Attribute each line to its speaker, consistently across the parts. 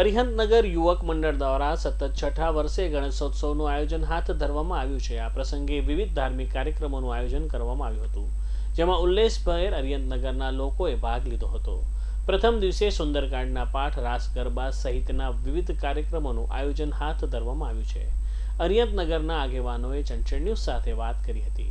Speaker 1: અરિહંતનગર યુવક મંડળ દ્વારા સતત છઠ્ઠા વર્ષે ગણેશોત્સવનું આયોજન હાથ ધરવામાં આવ્યું છે. આ પ્રસંગે વિવિધ ધાર્મિક કાર્યક્રમોનું આયોજન કરવામાં આવ્યું હતું, જેમાં ઉલ્લેસભેર અરિહંતનગરના લોકોએ ભાગ લીધો હતો. પ્રથમ દિવસે સુંદરકાંડના પાઠ, રાસ, ગરબા સહિતના વિવિધ કાર્યક્રમોનું આયોજન હાથ ધરવામાં આવ્યું છે. અરિહંતનગરના આગેવાનોએ ચંચળ ન્યૂઝ સાથે વાત કરી હતી.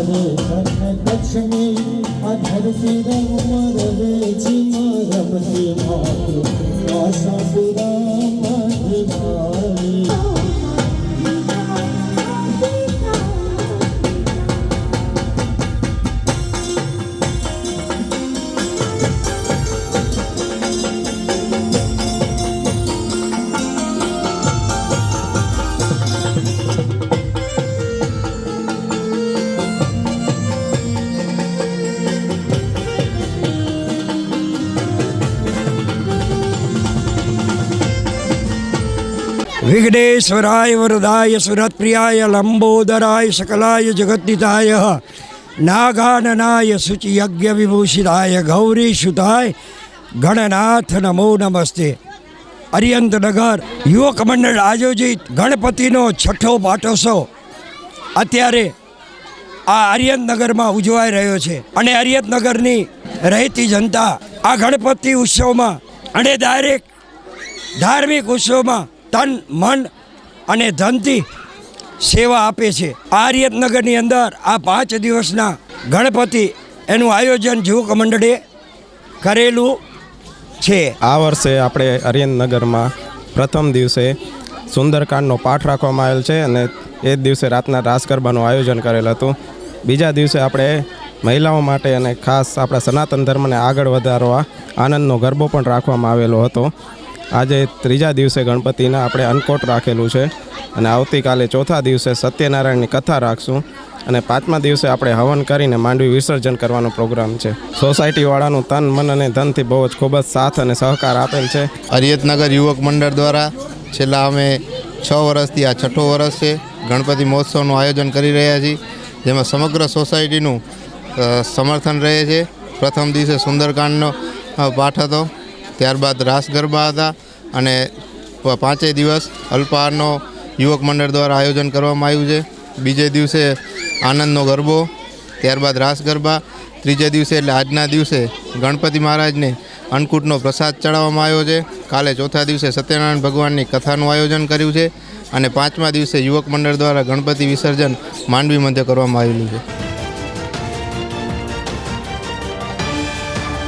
Speaker 2: દેશની દેવો આશરો ને માગો મધુવરી માગો મારે કન્ન કચ્છની આ ધરતી રમર રેજી રમતી માતો આશાપુરા મધુવારી
Speaker 3: વિઘ્નેશ્વરાય વરદાય સુરતપ્રિયાય લંબોદરાય સકલાય જગદ્દિતાય નાગાનનાય શુચિયજ્ઞ વિભૂષિતાય ગૌરીસુતાય ગણનાથ નમો નમસ્તે અરિયંતનગર યુવક મંડળ આયોજિત ગણપતિનો છઠ્ઠો પાટોત્સવ અત્યારે આ અરિયંતનગરમાં ઉજવાઈ રહ્યો છે અને અરિયંતનગરની રહેતી જનતા આ ગણપતિ ઉત્સવમાં અને ડાયરેક્ટ ધાર્મિક ઉત્સવમાં તન, મન અને ધનથી સેવા આપે છે. આ અંદર આ પાંચ દિવસના ગણપતિ એનું આયોજન જીવક મંડળે કરેલું છે.
Speaker 4: આ વર્ષે આપણે અરિયનનગરમાં પ્રથમ દિવસે સુંદરકાંડનો પાઠ રાખવામાં આવેલ છે અને એ જ દિવસે રાતના રાસ ગરબાનું આયોજન કરેલ હતું. બીજા દિવસે આપણે મહિલાઓ માટે અને ખાસ આપણા સનાતન ધર્મને આગળ વધારવા આનંદનો ગરબો પણ રાખવામાં આવેલો હતો. આજે ત્રીજા દિવસે ગણપતિના આપણે અન્નકોટ રાખેલું છે અને આવતીકાલે ચોથા દિવસે સત્યનારાયણની કથા રાખશું અને પાંચમા દિવસે આપણે હવન કરીને માંડવી વિસર્જન કરવાનો પ્રોગ્રામ છે. સોસાયટીવાળાનું તન, મન અને ધનથી બહુ જ ખૂબ જ સાથ અને સહકાર આપેલ છે.
Speaker 5: હરિયતનગર યુવક મંડળ દ્વારા છેલ્લા અમે છ વર્ષથી, આ છઠ્ઠો વર્ષ છે, ગણપતિ મહોત્સવનું આયોજન કરી રહ્યા છીએ, જેમાં સમગ્ર સોસાયટીનું સમર્થન રહે છે. પ્રથમ દિવસે સુંદરકાંડનો પાઠ હતો. ત્યારબાદ રાસ ગરબા હતા અને પાંચેય દિવસ અલ્પાહારનો યુવક મંડળ દ્વારા આયોજન કરવામાં આવ્યું છે. બીજે દિવસે આનંદનો ગરબો, ત્યારબાદ રાસ ગરબા, ત્રીજે દિવસે એટલે આજના દિવસે ગણપતિ મહારાજને અન્નકૂટનો પ્રસાદ ચડાવવામાં આવ્યો છે. કાલે ચોથા દિવસે સત્યનારાયણ ભગવાનની કથાનું આયોજન કર્યું છે અને પાંચમા દિવસે યુવક મંડળ દ્વારા ગણપતિ વિસર્જન માંડવી મધ્ય કરવામાં આવેલું છે.